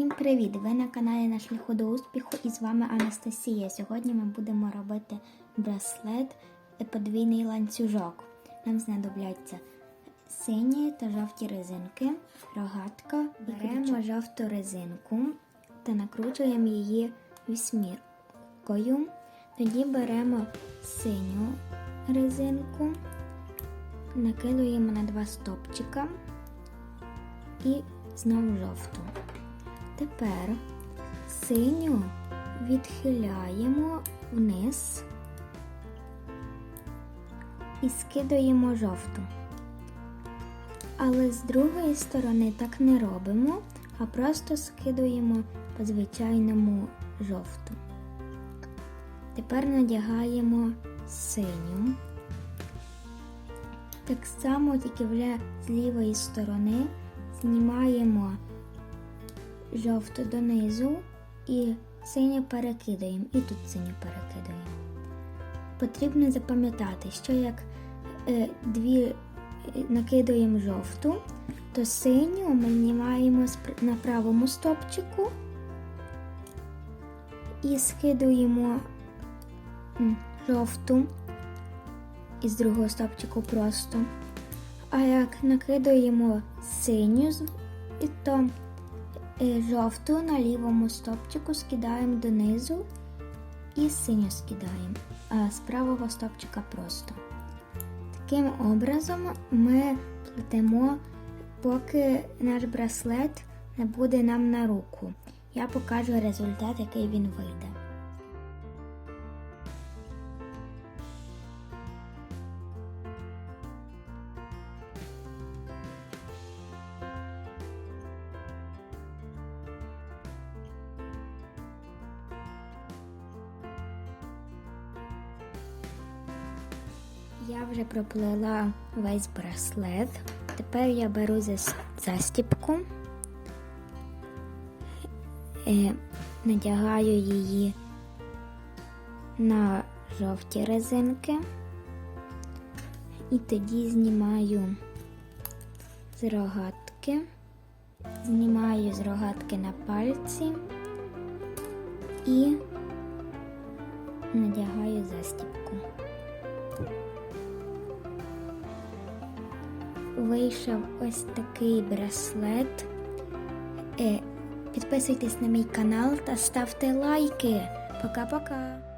Всім привіт! Ви на каналі на шляху до успіху і з вами Анастасія. Сьогодні ми будемо робити браслет подвійний ланцюжок. Нам знадобляться сині та жовті резинки, рогатка. Беремо жовту резинку та накручуємо її вісьміркою. Тоді беремо синю резинку, накидуємо на два стопчика і знову жовту. Тепер синю відхиляємо вниз і скидаємо жовту. Але з другої сторони так не робимо, а просто скидуємо по звичайному жовту. Тепер надягаємо синю. Так само, тільки вже з лівої сторони знімаємо жовту донизу і синю перекидаємо, і тут синю перекидаємо. Потрібно запам'ятати, що як е, дві е, накидаємо жовту, то синю ми знімаємо на правому стопчику і скидуємо жовту із другого стопчику просто. А як накидаємо синю, то жовту на лівому стопчику скидаємо донизу і синю скидаємо, а з правого стопчика просто. Таким образом ми плетемо, поки наш браслет не буде нам на руку. Я покажу результат, який він вийде. Я вже проплела весь браслет. Тепер я беру застіпку, е, надягаю її на жовті резинки і тоді знімаю з рогатки, знімаю з рогатки на пальці і надягаю застіпку. Вийшов ось такий браслет. Е, Підписуйтесь на мій канал та ставте лайки. Пока-пока!